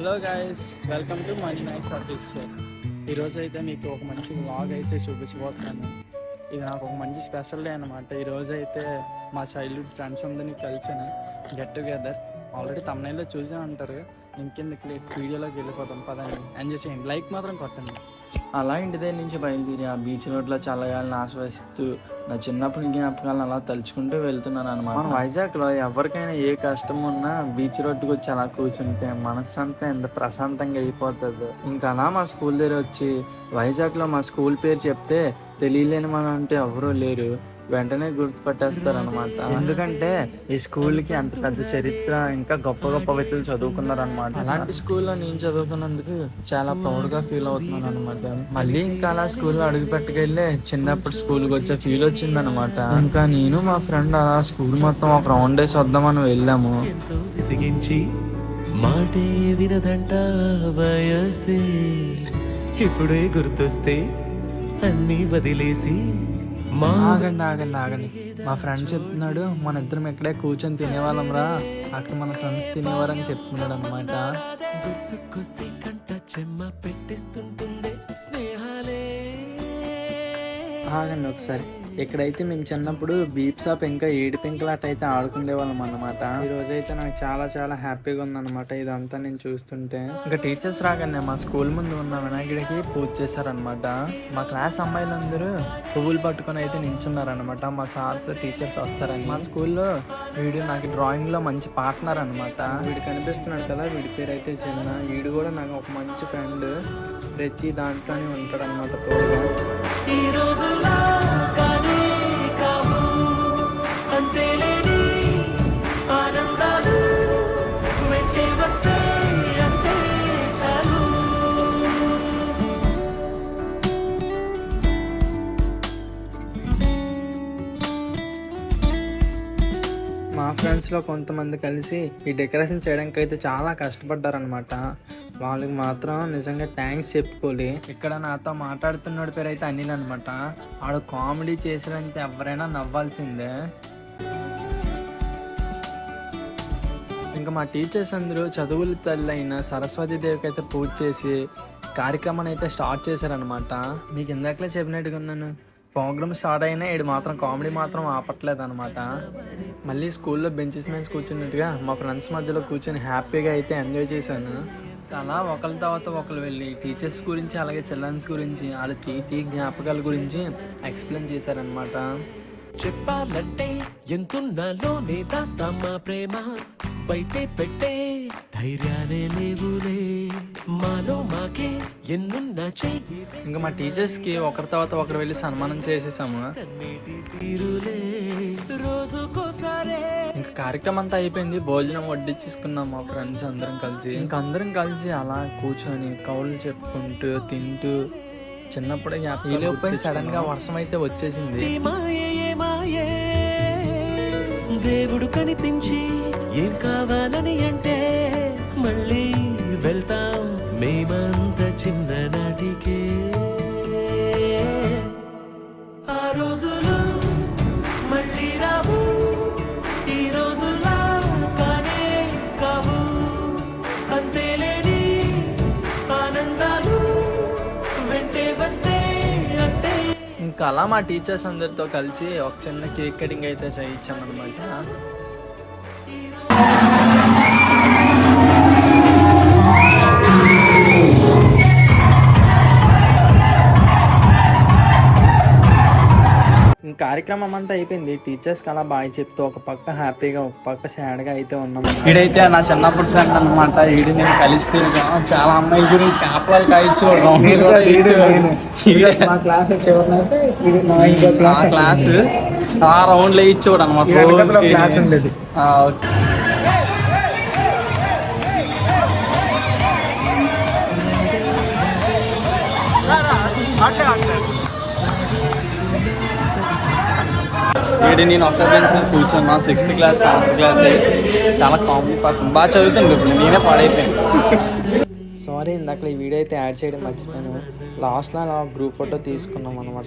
Hello guys welcome to money max office ఈరోజు అయితే మీకు ఒక మంచి వ్లాగ్ అయితే చూపించబోతున్నాను. ఇది నాకు ఒక మంచి స్పెషల్ డే అనమాట ఈరోజు అయితే మా చైల్డ్హుడ్ ఫ్రెండ్స్ అందరినీ కలిసాను గెట్ టుగెదర్ ఆల్రెడీ తమిళలో చూసే ఉంటారు. ఇంకెందుకు వీడియోలోకి వెళ్ళిపోతాం పదండి. ఎంజాయ్ చేయండి. లైక్ మాత్రం కొట్టండి. అలా ఇంటి దగ్గర నుంచి బయలుదేరి ఆ బీచ్ రోడ్లో చల్లగాలని ఆస్వాదిస్తూ నా చిన్నప్పటి జ్ఞాపకాలను అలా తలుచుకుంటూ వెళ్తున్నాను అనమాట మన వైజాగ్లో ఎవరికైనా ఏ కష్టం ఉన్నా బీచ్ రోడ్డుకి వచ్చి అలా కూర్చుంటే మనసు అంతా ఎంత ప్రశాంతంగా అయిపోతుంది. ఇంకా అలా మా స్కూల్ దగ్గర వచ్చి వైజాగ్లో మా స్కూల్ పేరు చెప్తే తెలియలేని మనం అంటే ఎవరూ లేరు. వెంటనే గుర్తుపట్టేస్తారు అనమాట ఎందుకంటే ఈ స్కూల్కి అంత పెద్ద చరిత్ర ఇంకా గొప్ప గొప్ప వ్యక్తులు చదువుకున్నారు అనమాట అలాంటి స్కూల్లో నేను చదువుకున్నందుకు చాలా ప్రౌడ్గా ఫీల్ అవుతున్నాను అనమాట మళ్ళీ ఇంకా అలా స్కూల్లో అడుగు పెట్టుకెళ్ళి చిన్నప్పుడు స్కూల్కి వచ్చే ఫీల్ వచ్చింది అనమాట ఇంకా నేను మా ఫ్రెండ్ అలా స్కూల్ మొత్తం ఒక రౌండ్ వేసి వద్దామని వెళ్ళాము. మాటే వినదంట వయసే. ఇప్పుడే గుర్తొస్తే అన్నీ వదిలేసి ఆగండి ఆగండి ఆగండి. మా ఫ్రెండ్ చెప్తున్నాడు మన ఇద్దరం ఇక్కడే కూర్చొని తినేవాళ్ళం రా అక్కడ మన ఫ్రెండ్స్ తినేవారని చెప్తున్నాడు అనమాట ఆగండి ఒకసారి. ఇక్కడైతే మేము చిన్నప్పుడు బీప్సాప్ ఇంకా ఏడు పెంకులాట అయితే ఆడుకునే వాళ్ళం అనమాట ఈ రోజు అయితే నాకు చాలా చాలా హ్యాపీగా ఉందన్నమాట ఇదంతా నేను చూస్తుంటే. ఇంకా టీచర్స్ రాగానే మా స్కూల్ ముందు ఉన్న వినాయకుడికి పూజ చేశారనమాట మా క్లాస్ అమ్మాయిలందరూ పువ్వులు పట్టుకొని అయితే నించున్నారనమాట మా సార్స్ టీచర్స్ వస్తారని. మా స్కూల్లో వీడు నాకు డ్రాయింగ్లో మంచి పార్ట్నర్ అనమాట వీడు కనిపిస్తున్నాడు కదా వీడి పేరు అయితే చిన్న. వీడు కూడా నాకు ఒక మంచి ఫ్రెండ్. ప్రతి దాంట్లోనే ఉంటాడు అనమాట తోడుగా మా ఫ్రెండ్స్లో కొంతమంది కలిసి ఈ డెకరేషన్ చేయడానికి అయితే చాలా కష్టపడ్డారనమాట వాళ్ళకి మాత్రం నిజంగా థ్యాంక్స్ చెప్పుకోవాలి. ఇక్కడ నాతో మాట్లాడుతున్నాడు పేరు అయితే అనిల్ అనమాట ఆడు కామెడీ చేసినంత ఎవరైనా నవ్వాల్సిందే. ఇంకా మా టీచర్స్ అందరూ చదువుల తల్లి అయిన సరస్వతి దేవికి అయితే పూజ చేసి కార్యక్రమాన్ని అయితే స్టార్ట్ చేశారనమాట మీకు ఇందాకలే చెప్పినట్టుగా ఉన్నాను. ప్రోగ్రామ్ స్టార్ట్ అయినా ఈడు మాత్రం కామెడీ మాత్రం ఆపట్లేదు అనమాట మళ్ళీ స్కూల్లో బెంచెస్ మీద కూర్చున్నట్టుగా మా ఫ్రెండ్స్ మధ్యలో కూర్చొని హ్యాపీగా అయితే ఎంజాయ్ చేశాను. అలా ఒకరి తర్వాత ఒకరు వెళ్ళి టీచర్స్ గురించి అలాగే చిల్డ్రన్స్ గురించి వాళ్ళ తీతి జ్ఞాపకాల గురించి ఎక్స్ప్లెయిన్ చేశారనమాట చెప్పాలంటే ఎంతున్నలోనే దాస్తాం ప్రేమ. బయటే పెట్టే ధైర్యాలే లేవులే. మాలో మాకే ఎన్నున్నా చెయ్యి ఇంకా మా టీచర్స్కి ఒకరి తర్వాత ఒకరు వెళ్ళి సన్మానం చేసేసాము. తీరులే. రోజుకోసారే. ఇంకా కార్యక్రమం అంతా అయిపోయింది. భోజనం వడ్డించేసుకున్నాం మా ఫ్రెండ్స్ అందరం కలిసి. ఇంకా అందరం కలిసి అలా కూర్చొని కౌలు చెప్పుకుంటూ తింటూ చిన్నప్పుడే ఈలోపై సడన్గా వర్షం అయితే వచ్చేసింది. దేవుడు కనిపించి ఏం కావాలని అంటే మళ్ళీ వెళ్తాం మేమంత చిన్ననాటికే ఆ రోజులు మళ్ళీ రావు ఈ రోజుల్లా కానే కావు. అంతేలేని ఆనందాలు వెంటే వస్తే అంతే ఇంకా అలా మా టీచర్స్ అందరితో కలిసి ఒక చిన్న కేక్ కటింగ్ అయితే చేయించాం కార్యక్రమం అంతా అయిపోయింది. టీచర్స్కి అలా బాయ్ చెప్తూ ఒక పక్క హ్యాపీగా ఒక పక్క సాడ్గా అయితే ఉన్నాం. వీడైతే నా చిన్నప్పుడు ఫ్రెండ్ అనమాట వీడు నేను కలిస్తే చాలా అమ్మాయిల గురించి కాపలాలు కాయచ్చు మా క్లాస్ చివరినైతే ఆ క్లాస్. ఆ రౌండ్లో ఇచ్చేవాడు అనమాట క్లాస్ నేను ఒక్క బెంచ్ మీద కూర్చున్నా సిక్స్త్ క్లాస్ సెవెంత్ క్లాస్ చాలా కామెడీ పర్సన్ బాగా చదువుతుంది ఇప్పుడు. నేనే పాడైపోయాను. సారీ ఇందాక ఈ వీడియో అయితే యాడ్ చేయడం మర్చిపోయాను. లాస్ట్లో అలా గ్రూప్ ఫోటో తీసుకున్నాం అనమాట